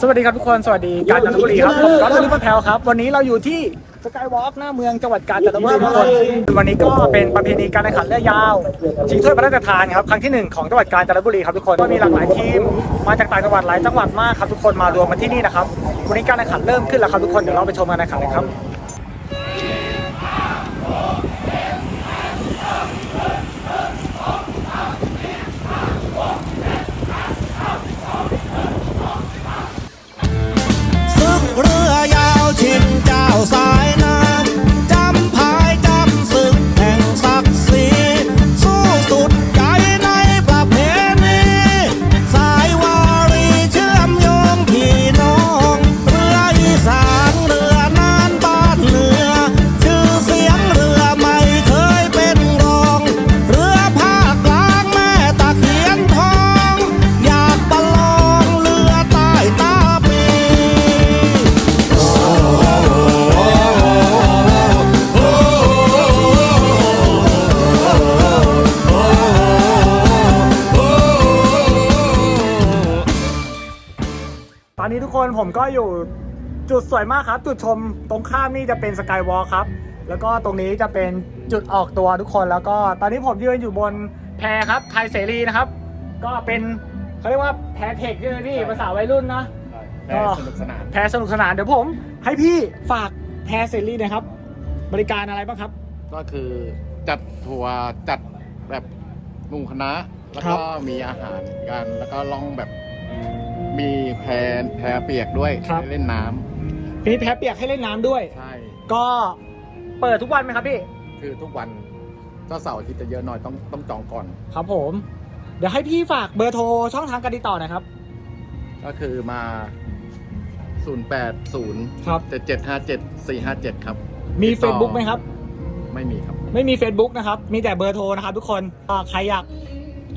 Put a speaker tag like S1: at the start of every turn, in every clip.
S1: สวัสดีครับทุกคน สวัสดีกาญจนบุรีครับผมก็ทะลุพันแถวครับ วันนี้เราอยู่ที่สกายวอล์กหน้าเมืองจังหวัดกาญจนบุรีทุกคน วันนี้ก็เป็นประเพณีการแข่งขันเรือยาวชิงถ้วยพระราชทานครับครั้งที่หนึ่งของจังหวัดกาญจนบุรีครับทุกคน ก็มีหลากหลายทีมมาจากต่างจังหวัดหลายจังหวัดมากครับทุกคนมารวมมาที่นี่นะครับ วันนี้การแข่งขันเริ่มขึ้นแล้วครับทุกคน เดี๋ยวเราไปชมการแข่งขันเลยครับ
S2: ตอ
S1: นนี้ทุกคนผมก็อยู่จุดสวยมากครับ จุดชมตรงข้ามนี่จะเป็นสกายวอล์ครับ แล้วก็ตรงนี้จะเป็นจุดออกตัวทุกคนแล้วก็ตอนนี้ผมยืนอยู่บนแพครับไทยเสรีนะครับ ก็เป็นเขาเรียกว่าแพเทคใช่ไหมพี่ภาษาวัยรุ่นนะ
S3: แพ้สนุกสนาน
S1: แพสนุกสนานเดี๋ยวผม ให้พี่ฝากแพเสรีหนะครับ บริการอะไรบ้างครับ
S3: ก็คือจัดทัวร์จัดแบบหมู่คณะแล้ว
S1: ครั
S3: ก็
S1: บ
S3: มีอาหารกันแล้วก็ล่องแบบ มีแพแพเปียกด้วย
S1: ครับ
S3: ให้เล่นน้ำ
S1: มีแพเปียกให้เล่นน้ำด้วย
S3: ใช่
S1: ก็เปิดทุกวันไหมครับพี่
S3: คือทุกวันก็เสาร์อาทิตย์จะเยอะหน่อยต้องต้องจองก่อน
S1: ครับผม เดี๋ยวให้พี่ฝากเบอร์โทรช่องทางการติดต่อหนะครับ
S3: ก็คือมา 080
S1: ครับ
S3: 7757 457 ครับ
S1: มี
S3: ติดต่อ
S1: Facebook ไหมครับ
S3: ไม่มีครับ
S1: ไม่มี Facebook นะครับ มีแต่เบอร์โทรนะครับทุกคนอ่าใครอยาก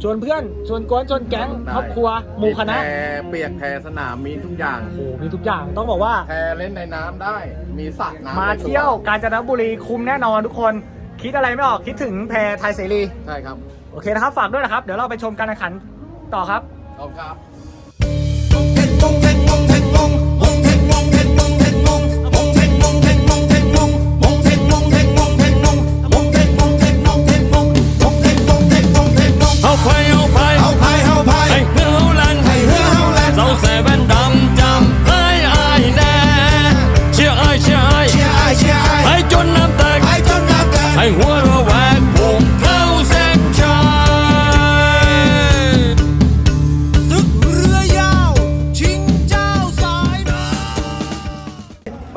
S1: ชวนเพื่อนชวนกวนชวนแก๊ง
S3: ได้
S1: ครอบครัวหมู่คณะ
S3: แพเปียกแพสนามมีทุกอย่าง
S1: โอ้โหมีทุกอย่างต้องบอกว่า
S3: แพเล่นในน้ำได้ มีสระน้ำ
S1: มา
S3: ในตั
S1: เที่ยวกาญจนบุรีคุ้มแน่นอนทุกคนคิดอะไรไม่ออกคิดถึงแพรไทยเสรี
S3: ใช่ครับ
S1: โอเคนะครับ ฝากด้วยนะครับ เดี๋ยวเราไปชมการแข่งขันต่อครับ
S3: ขอบคุณครั
S4: บ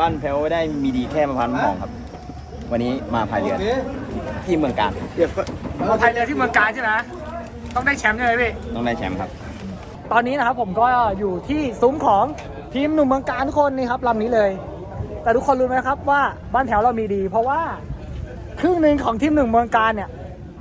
S4: านแพ้วได้มีดีแค่มาพันหมองครับ วันนี้มาพายเรือที่เมืองการ
S1: มาพายเรือที่เมืองการใช่ไหมต้องได้แชมป์ใช่ไหมพี่
S4: ต้องได้แชมป์ครับ
S1: ตอนนี้นะครับผมก็อยู่ที่ซุ้มของทีมหนุ่มเมืองการทุกคนนี่ครับลำนี้เลย แต่ทุกคนรู้ไหมครับว่าบ้านแถวเรามีดี เพราะว่าครึ่งหนึ่งของทีมหนึ่งเมืองการเนี่ย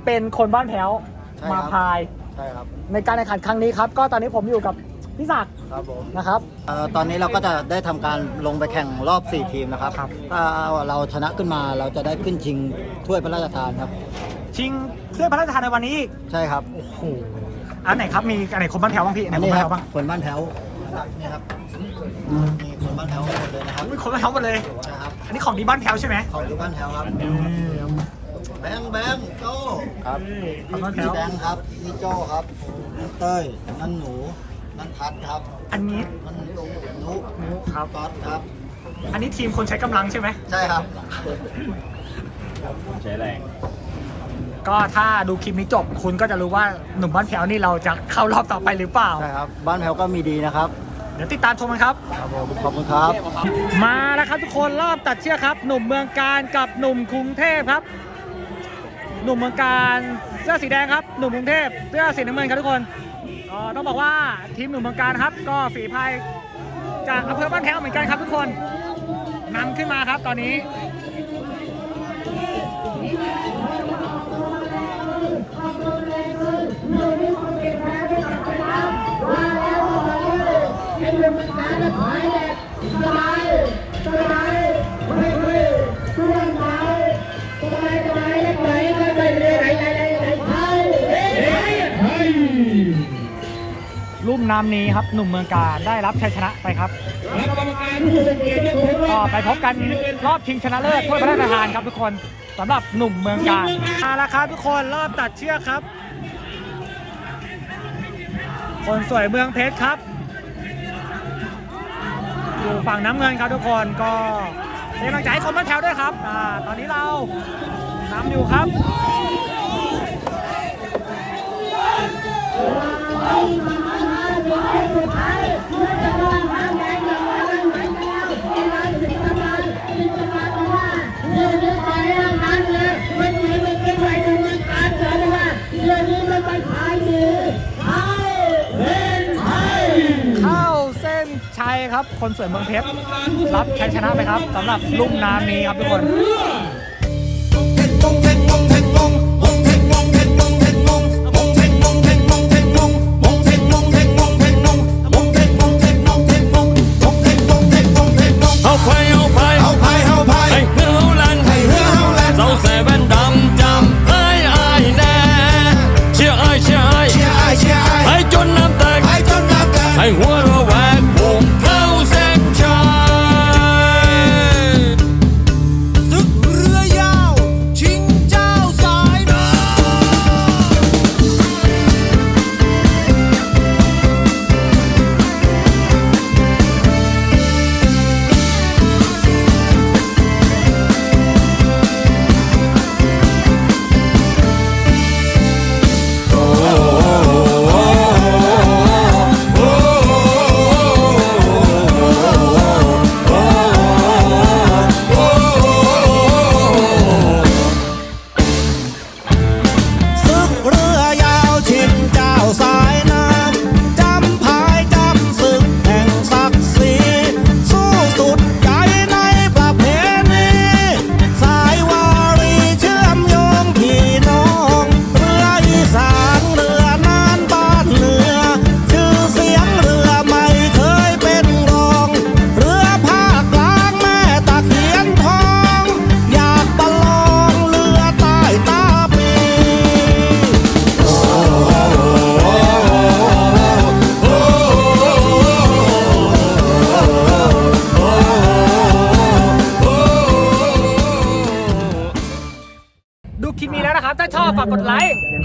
S1: เป็นคนบ้านแถว
S2: ใช่ครับ
S1: มาพาย
S2: ใช่ครับ
S1: ในการแข่งขันครั้งนี้ครับ ก็ตอนนี้ผมอยู่กับ พี่ศักดิ์
S2: ครับผม
S1: นะครับ
S5: เอ่อตอนนี้เราก็จะได้ทำการลงไปแข่งรอบ 4 ทีมนะครับ
S1: ครับ
S5: ถ้าเราชนะขึ้นมาเราจะได้ขึ้นชิงถ้วยพระราชทานครับ
S1: ชิงถ้วยพระราชทานในวันนี้อีก
S5: ใช่ครับ
S1: โอ้โหอันไหนครับมีอันไหนคนบ้านแถวบ้างพี่อันไหน
S5: อัน
S1: คน
S5: นี้
S1: บ้าน
S5: ค
S1: แถ
S5: รับ
S1: วบ้าง
S5: คนบ้านแถวนี่ครับมีคนบ้านแถวหมดเลยนะครับ
S1: มีคนบ้านแถวหมดเลย
S5: นะครับ
S1: อันนี้ของดีบ้านแถวใช่ไหม
S5: ของอยู่บ้านแถวครับแบงค์แบงค์โจ้ครับ
S1: ของบ้านแถ
S5: นี่
S1: ว
S5: แบงค์ครับนี่โจ้ครับนั่นเต้ยนั่นหนู นั่นพัดครับ
S1: อันนี้
S5: นั่นนุนุ
S1: ครับ
S5: ก๊อตครับ
S1: อันนี้ทีมคนใช้กำลังใช่ไหม
S5: ใช่ครับ
S4: ใช้แรง
S1: ก็ถ้าดูคลิปนี้จบคุณก็จะรู้ว่าหนุ่มบ้านแถวนี่เราจะเข้ารอบต่อไปหรือเปล่า
S5: ใช่ครับ บ้านแถวก็มีดีนะครับ
S1: เดี๋ยวติดตามชมกันครับ
S5: ครับผมขอบคุณครับ
S1: มาแล้วครับทุกคนรอบตัดเชือกครับ หนุ่มเมืองการกับหนุ่มกรุงเทพครับ หนุ่มเมืองการเสื้อสีแดงครับ หนุ่มกรุงเทพเสื้อสีน้ำเงินครับทุกคน ก็ต้องบอกว่าทีมหนุ่มเมืองการครับ ก็ฝีพายจากอำเภอบ้านแถวเหมือนกันครับทุกคนนำขึ้นมาครับตอนนี้ลุลุ่ มน้ำนี้ครับหนุ่มเมืองการได้รับชัยชนะไปครับก็ไปพบกันรอบชิงชนะเลิศถ้วยพระราชทานครับทุกคนสำหรับหนุ่มเมืองการมาแล้วครับทุกคนรอบตัดเชือกครับ คนสวยเมืองเพชรครับอยู่ฝั่งน้ำเงินครับทุกคนก็เป็นกำลังใจให้คนบ้านแถวด้วยครับอ่าตอนนี้เรานำอยู่ครับเข้าเส้น ชัยครับ คนสวยเมืองเพชร รับชัยชนะไปครับสำหรับลุ่มน้ำนี้ครับทุกคน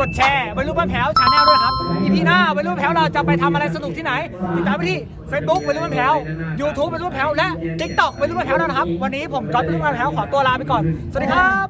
S6: กดแชร์ไป
S2: รูป
S1: บ้านแผวชาแนลด้วยครับอีพีหน้าไปรูปบ้านแผวเราจะไปทำอะไรสนุกที่ไหน ติดตามไปที่ Facebook ไปรูปบ้านแผว YouTube ไปรูปบ้านแผวและ TikTok ไปรูปบ้านแผวแล้วนะครับ วันนี้ผมก๊อฟไปรูปบ้านแผวขอตัวลาไปก่อน สวัสดีครับ